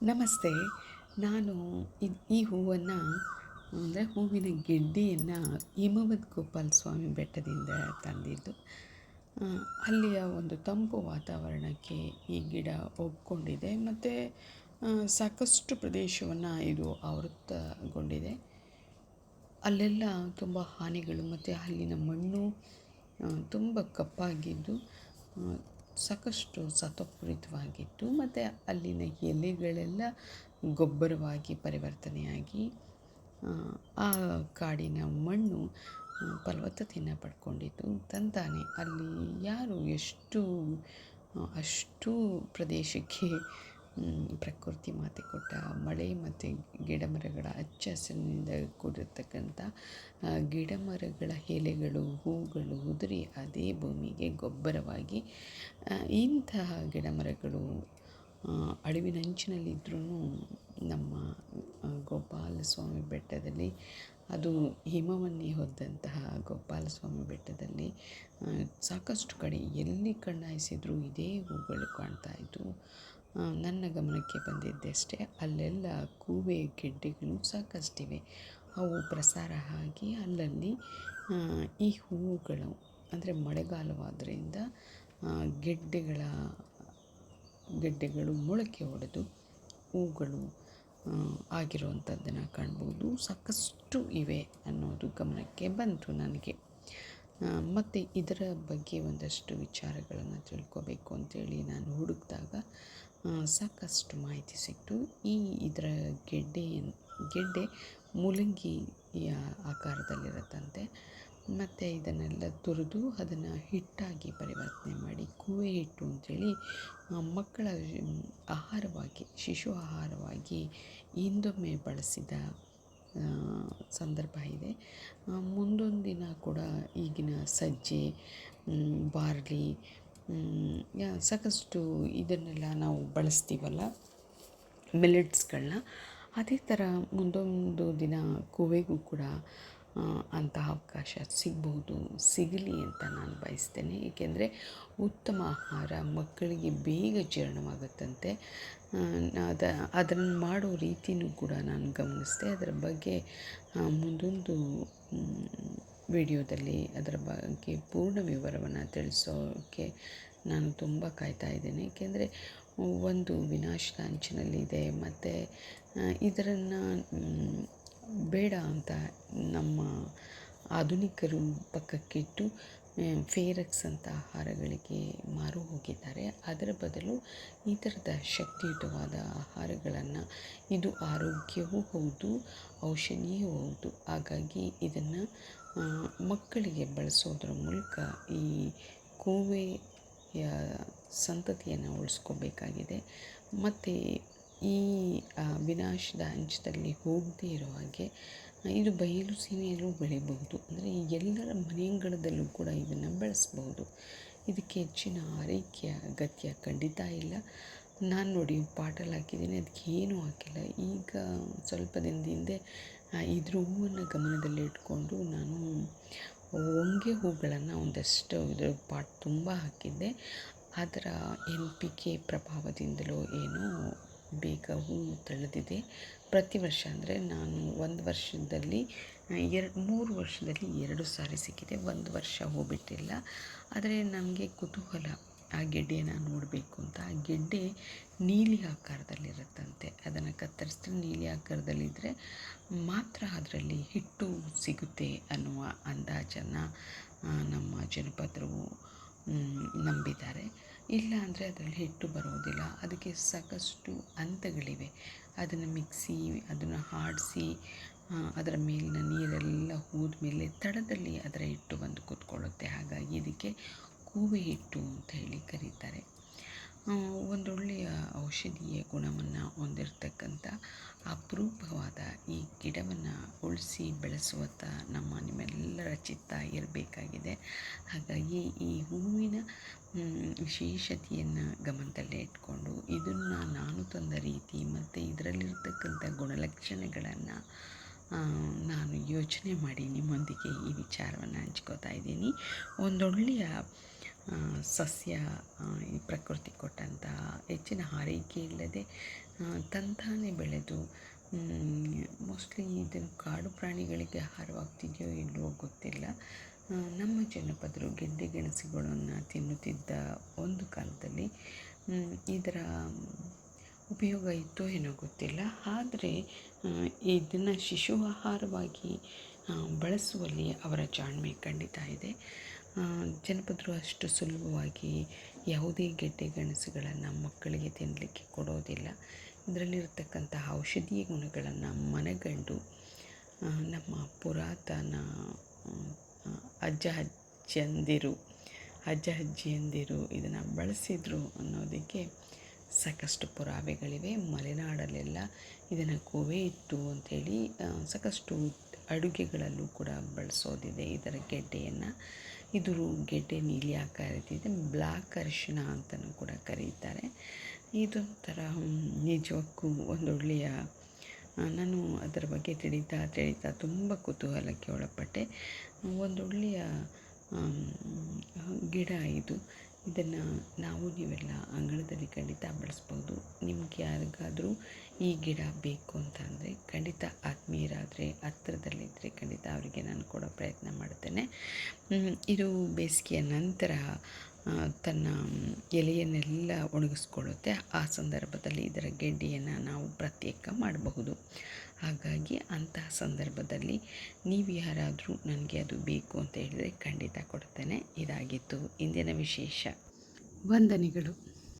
ನಮಸ್ತೆ. ನಾನು ಇದು ಈ ಹೂವನ್ನು, ಅಂದರೆ ಹೂವಿನ ಗೆಡ್ಡೆಯನ್ನು ಹಿಮವದ್ ಗೋಪಾಲ ಸ್ವಾಮಿ ಬೆಟ್ಟದಿಂದ ತಂದಿದ್ದು. ಅಲ್ಲಿಯ ಒಂದು ತಂಪು ವಾತಾವರಣಕ್ಕೆ ಈ ಗಿಡ ಒಗ್ಗಿಕೊಂಡಿದೆ ಮತ್ತು ಸಾಕಷ್ಟು ಪ್ರದೇಶವನ್ನು ಇದು ಆವೃತ್ತಗೊಂಡಿದೆ. ಅಲ್ಲೆಲ್ಲ ತುಂಬ ಹಾನಿಗಳು, ಮತ್ತು ಅಲ್ಲಿನ ಮಣ್ಣು ತುಂಬ ಕಪ್ಪಾಗಿದ್ದು ಸಾಕಷ್ಟು ಸತ್ವಪೂರಿತವಾಗಿತ್ತು ಮತ್ತು ಅಲ್ಲಿನ ಎಲೆಗಳೆಲ್ಲ ಗೊಬ್ಬರವಾಗಿ ಪರಿವರ್ತನೆಯಾಗಿ, ಆ ಕಾಡಿನ ಮಣ್ಣು ಫಲವತ್ತತೆಯನ್ನು ಪಡ್ಕೊಂಡಿತ್ತು. ತಂತಾನೆ ಅಲ್ಲಿ ಯಾರು ಎಷ್ಟು, ಅಷ್ಟು ಪ್ರದೇಶಕ್ಕೆ ಪ್ರಕೃತಿ ಮಾತೆ ಕೊಟ್ಟ ಮಳೆ ಮತ್ತು ಗಿಡ ಮರಗಳ ಹಚ್ಚ ಹಸಿರಿನಿಂದ ಕೂಡಿರ್ತಕ್ಕಂಥ ಗಿಡ ಮರಗಳ ಎಲೆಗಳು, ಹೂಗಳು ಉದುರಿ ಅದೇ ಭೂಮಿಗೆ ಗೊಬ್ಬರವಾಗಿ ಇಂತಹ ಗಿಡ ಮರಗಳು ಅಳಿವಿನಂಚಿನಲ್ಲಿದ್ದರೂ ನಮ್ಮ ಗೋಪಾಲಸ್ವಾಮಿ ಬೆಟ್ಟದಲ್ಲಿ, ಅದು ಹಿಮವನ್ನೇ ಹೊದ್ದಂತಹ ಗೋಪಾಲಸ್ವಾಮಿ ಬೆಟ್ಟದಲ್ಲಿ ಸಾಕಷ್ಟು ಕಡೆ ಎಲ್ಲಿ ಕಣ್ಣಾಯಿಸಿದರೂ ಇದೇ ಹೂಗಳು ಕಾಣ್ತಾಯಿದ್ವು ನನ್ನ ಗಮನಕ್ಕೆ ಬಂದಿದ್ದಷ್ಟೇ ಅಲ್ಲೆಲ್ಲ ಕೂವೆ ಗೆಡ್ಡೆಗಳು ಸಾಕಷ್ಟಿವೆ. ಅವು ಪ್ರಸಾರ ಆಗಿ ಅಲ್ಲಲ್ಲಿ ಈ ಹೂವುಗಳು, ಅಂದರೆ ಮಳೆಗಾಲವಾದ್ದರಿಂದ ಗೆಡ್ಡೆಗಳ, ಗೆಡ್ಡೆಗಳು ಮೊಳಕೆ ಒಡೆದು ಹೂಗಳು ಆಗಿರುವಂಥದ್ದನ್ನು ಕಾಣ್ಬೋದು. ಸಾಕಷ್ಟು ಇವೆ ಅನ್ನೋದು ಗಮನಕ್ಕೆ ಬಂತು ನನಗೆ. ಮತ್ತು ಇದರ ಬಗ್ಗೆ ಒಂದಷ್ಟು ವಿಚಾರಗಳನ್ನು ತಿಳ್ಕೊಬೇಕು ಅಂತೇಳಿ ನಾನು ಹುಡುಕಿದಾಗ ಸಾಕಷ್ಟು ಮಾಹಿತಿ ಸಿಕ್ತು. ಈ ಇದರ ಗೆಡ್ಡೆ ಗೆಡ್ಡೆ ಮೂಲಂಗಿಯ ಆಕಾರದಲ್ಲಿರುತ್ತಂತೆ. ಮತ್ತು ಇದನ್ನೆಲ್ಲ ತುರಿದು ಅದನ್ನು ಹಿಟ್ಟಾಗಿ ಪರಿವರ್ತನೆ ಮಾಡಿ ಕೂವೆ ಹಿಟ್ಟು ಅಂಥೇಳಿ ಮಕ್ಕಳ ಆಹಾರವಾಗಿ, ಶಿಶು ಆಹಾರವಾಗಿ ಹಿಂದೊಮ್ಮೆ ಬಳಸಿದ ಸಂದರ್ಭ ಇದೆ. ಮುಂದೊಂದು ದಿನ ಕೂಡ ಈಗಿನ ಸಜ್ಜೆ ಬಾರ್ಲಿ ಸಾಕಷ್ಟು ಇದನ್ನೆಲ್ಲ ನಾವು ಬಳಸ್ತೀವಲ್ಲ ಮಿಲೆಟ್ಸ್ಗಳನ್ನ ಅದೇ ಥರ ಮುಂದೊಂದು ದಿನ ಕುವೆಗೂ ಕೂಡ ಅಂತಹ ಅವಕಾಶ ಸಿಗ್ಬೋದು ಸಿಗಲಿ ಅಂತ ನಾನು ಬಯಸ್ತೇನೆ. ಏಕೆಂದರೆ ಉತ್ತಮ ಆಹಾರ ಮಕ್ಕಳಿಗೆ ಬೇಗ ಜೀರ್ಣವಾಗುತ್ತಂತೆ. ಅದ, ಅದನ್ನು ಮಾಡೋ ರೀತಿಯೂ ಕೂಡ ನಾನು ಗಮನಿಸಿದೆ. ಅದರ ಬಗ್ಗೆ ಮುಂದೊಂದು ವಿಡಿಯೋದಲ್ಲಿ ಅದರ ಬಗ್ಗೆ ಪೂರ್ಣ ವಿವರವನ್ನು ತಿಳಿಸೋಕ್ಕೆ ನಾನು ತುಂಬ ಕಾಯ್ತಾ ಇದ್ದೇನೆ. ಏಕೆಂದರೆ ಒಂದು ವಿನಾಶದ ಅಂಚಿನಲ್ಲಿದೆ. ಮತ್ತು ಇದರನ್ನು ಬೇಡ ಅಂತ ನಮ್ಮ ಆಧುನಿಕರು ಪಕ್ಕಕ್ಕಿಟ್ಟು ಫೇರಕ್ಸ್ ಅಂತ ಆಹಾರಗಳಿಗೆ ಮಾರು ಹೋಗಿದ್ದಾರೆ. ಅದರ ಬದಲು ಈ ಥರದ ಶಕ್ತಿಯುತವಾದ ಆಹಾರಗಳನ್ನು ಇದು ಆರೋಗ್ಯವೂ ಹೌದು ಔಷಧಿಯೂ ಹೌದು. ಹಾಗಾಗಿ ಇದನ್ನು ಮಕ್ಕಳಿಗೆ ಬಳಸೋದ್ರ ಮೂಲಕ ಈ ಕೋವೆಯ ಸಂತತಿಯನ್ನು ಉಳಿಸ್ಕೋಬೇಕಾಗಿದೆ. ಮತ್ತು ಈ ವಿನಾಶದ ಅಂಚದಲ್ಲಿ ಹೋಗದೇ ಇರೋ ಹಾಗೆ ಇದು ಬಯಲು ಸೀಮೆಯಲ್ಲೂ ಬೆಳಿಬಹುದು. ಅಂದರೆ ಎಲ್ಲರ ಮನೆಯಂಗಳದಲ್ಲೂ ಕೂಡ ಇದನ್ನು ಬೆಳೆಸ್ಬಹುದು. ಇದಕ್ಕೆ ಹೆಚ್ಚಿನ ಆರೈಕೆಯ ಅಗತ್ಯ ಖಂಡಿತ ಇಲ್ಲ. ನಾನು ನೋಡಿ ಪಾಟಲ್ಲಿ ಹಾಕಿದ್ದೀನಿ ಅದಕ್ಕೆ ಏನೂ ಹಾಕಿಲ್ಲ. ಈಗ ಸ್ವಲ್ಪ ದಿನದ ಹಿಂದೆ ಇದ್ರ ಹೂವನ್ನು ಗಮನದಲ್ಲಿ ಇಟ್ಕೊಂಡು ನಾನು ಹೊಂಗೆ ಹೂಗಳನ್ನು ಒಂದಷ್ಟು ಇದ್ರ ಪಾಟ್ ತುಂಬ ಹಾಕಿದ್ದೆ. ಅದರ ಎನ್ ಪಿ ಕೆ ಪ್ರಭಾವದಿಂದಲೋ ಏನೋ ಬೇಗ ಹೂ ತಳೆದಿದೆ. ಪ್ರತಿ ವರ್ಷ ಅಂದರೆ ನಾನು ಒಂದು ವರ್ಷದಲ್ಲಿ, ಎರಡು, ಮೂರು ವರ್ಷದಲ್ಲಿ ಎರಡು ಸಾರಿ ಸಿಕ್ಕಿದೆ. ಒಂದು ವರ್ಷ ಹೂ ಬಿಟ್ಟಿಲ್ಲ ಆದರೆ ನಮಗೆ ಕುತೂಹಲ ಆ ಗೆಡ್ಡೆಯನ್ನು ನೋಡಬೇಕು ಅಂತ. ಆ ಗೆಡ್ಡೆ ನೀಲಿ ಆಕಾರದಲ್ಲಿರುತ್ತಂತೆ. ಅದನ್ನು ಕತ್ತರಿಸಿದ್ರೆ ನೀಲಿ ಆಕಾರದಲ್ಲಿದ್ದರೆ ಮಾತ್ರ ಅದರಲ್ಲಿ ಹಿಟ್ಟು ಸಿಗುತ್ತೆ ಅನ್ನುವ ಅಂದಾಜನ್ನು ನಮ್ಮ ಜನಪದರು ನಂಬಿದ್ದಾರೆ. ಇಲ್ಲ ಅಂದರೆ ಅದರಲ್ಲಿ ಹಿಟ್ಟು ಬರೋದಿಲ್ಲ. ಅದಕ್ಕೆ ಸಾಕಷ್ಟು ಹಂತಗಳಿವೆ. ಅದನ್ನು ಮಿಕ್ಸಿ, ಅದನ್ನು ಹಾಡಿಸಿ ಅದರ ಮೇಲಿನ ನೀರೆಲ್ಲ ಹೂದ ಮೇಲೆ ತಡದಲ್ಲಿ ಅದರ ಹಿಟ್ಟು ಬಂದು ಕೂತ್ಕೊಳ್ಳುತ್ತೆ. ಹಾಗಾಗಿ ಇದಕ್ಕೆ ಕೂವೆ ಹಿಟ್ಟು ಅಂತ ಹೇಳಿ ಕರೀತಾರೆ. ಒಂದೊಳ್ಳೆಯ ಔಷಧೀಯ ಗುಣವನ್ನು ಹೊಂದಿರತಕ್ಕಂಥ ಅಪರೂಪವಾದ ಈ ಗಿಡವನ್ನು ಉಳಿಸಿ ಬೆಳೆಸುವತ್ತ ನಮ್ಮ ನಿಮ್ಮೆಲ್ಲರ ಚಿತ್ತ ಇರಬೇಕಾಗಿದೆ. ಹಾಗಾಗಿ ಈ ಹೂವಿನ ವಿಶೇಷತೆಯನ್ನು ಗಮನದಲ್ಲೇ ಇಟ್ಕೊಂಡು ಇದನ್ನು ನಾನು ತಂದ ರೀತಿ ಮತ್ತು ಇದರಲ್ಲಿರ್ತಕ್ಕಂಥ ಗುಣಲಕ್ಷಣಗಳನ್ನು ನಾನು ಯೋಚನೆ ಮಾಡಿ ನಿಮ್ಮೊಂದಿಗೆ ಈ ವಿಚಾರವನ್ನು ಹಂಚ್ಕೋತಾ ಇದ್ದೀನಿ. ಒಂದೊಳ್ಳೆಯ ಸಸ್ಯ ಈ ಪ್ರಕೃತಿ ಕೊಟ್ಟಂತಹ ಹೆಚ್ಚಿನ ಆರೈಕೆ ಇಲ್ಲದೆ ತಂತಾನೇ ಬೆಳೆದು ಮೋಸ್ಟ್ಲಿ ಇದನ್ನು ಕಾಡು ಪ್ರಾಣಿಗಳಿಗೆ ಆಹಾರವಾಗ್ತಿದೆಯೋ ಇಲ್ಲವೋ ಗೊತ್ತಿಲ್ಲ. ನಮ್ಮ ಜನಪದರು ಗೆಡ್ಡೆ ಗೆಣಸುಗಳನ್ನು ತಿನ್ನುತ್ತಿದ್ದ ಒಂದು ಕಾಲದಲ್ಲಿ ಇದರ ಉಪಯೋಗ ಇತ್ತೋ ಏನೋ ಗೊತ್ತಿಲ್ಲ. ಆದರೆ ಇದನ್ನು ಶಿಶು ಆಹಾರವಾಗಿ ಬಳಸುವಲ್ಲಿ ಅವರ ಜಾಣ್ಮೆ ಖಂಡಿತ ಇದೆ. ಜನಪದರು ಅಷ್ಟು ಸುಲಭವಾಗಿ ಯಾವುದೇ ಗೆಡ್ಡೆ ಗೆಣಸುಗಳನ್ನು ಮಕ್ಕಳಿಗೆ ತಿನ್ನಲಿಕ್ಕೆ ಕೊಡೋದಿಲ್ಲ. ಇದರಲ್ಲಿರ್ತಕ್ಕಂತಹ ಔಷಧೀಯ ಗುಣಗಳನ್ನು ಮನಗಂಡು ನಮ್ಮ ಪುರಾತನ ಅಜ್ಜ ಅಜ್ಜಂದಿರು, ಅಜ್ಜ ಅಜ್ಜಿಯಂದಿರು ಇದನ್ನು ಬಳಸಿದರು ಅನ್ನೋದಕ್ಕೆ ಸಾಕಷ್ಟು ಪುರಾವೆಗಳಿವೆ. ಮಲೆನಾಡಲ್ಲೆಲ್ಲ ಇದನ್ನು ಕೋವೆ ಇತ್ತು ಅಂಥೇಳಿ ಸಾಕಷ್ಟು ಅಡುಗೆಗಳಲ್ಲೂ ಕೂಡ ಬಳಸೋದಿದೆ ಇದರ ಗೆಡ್ಡೆಯನ್ನು. ಇದು ಗೆಡ್ಡೆ ನೀಲಿ ಆಕಾರದಿದೆ ಬ್ಲ್ಯಾಕ್ ಅರಿಶಿಣ ಅಂತಲೂ ಕೂಡ ಕರೀತಾರೆ. ಇದೊಂಥರ ನಿಜಕ್ಕೂ ಒಂದೊಳ್ಳೆಯ ಆ, ನಾನು ಅದರ ಬಗ್ಗೆ ತಿಳಿತಾ ತಿಳಿತಾ ತುಂಬ ಕುತೂಹಲಕ್ಕೆ ಒಳಪಟ್ಟೆ. ಒಂದೊಳ್ಳೆಯ ಗಿಡ ಇದು. ಇದನ್ನು ನಾವು ನೀವೆಲ್ಲ ಅಂಗಳದಲ್ಲಿ ಖಂಡಿತ ಬೆಳೆಸ್ಬೋದು. ನಿಮ್ಗೆ ಯಾರಿಗಾದರೂ ಈ ಗಿಡ ಬೇಕು ಅಂತ ಅಂದರೆ ಖಂಡಿತ ಆತ್ಮೀಯರಾದರೆ ಹತ್ತಿರದಲ್ಲಿದ್ದರೆ ಖಂಡಿತ ಅವರಿಗೆ ನಾನು ಕೊಡೋ ಪ್ರಯತ್ನ ಮಾಡ್ತೇನೆ ಇದು ಬೇಸಿಗೆಯ ನಂತರ ತನ್ನ ಎಲೆಯನ್ನೆಲ್ಲ ಒಣಗಿಸ್ಕೊಳ್ಳುತ್ತೆ. ಆ ಸಂದರ್ಭದಲ್ಲಿ ಇದರ ಗೆಡ್ಡೆಯನ್ನು ನಾವು ಪ್ರತ್ಯೇಕ ಮಾಡಬಹುದು. ಹಾಗಾಗಿ ಅಂತಹ ಸಂದರ್ಭದಲ್ಲಿ ನೀವು ಯಾರಾದರೂ ನನಗೆ ಅದು ಬೇಕು ಅಂತ ಹೇಳಿದರೆ ಖಂಡಿತ ಕೊಡ್ತೇನೆ. ಇದಾಗಿತ್ತು. ಇಂದಿನ ವಿಶೇಷ. ವಂದನೆಗಳು.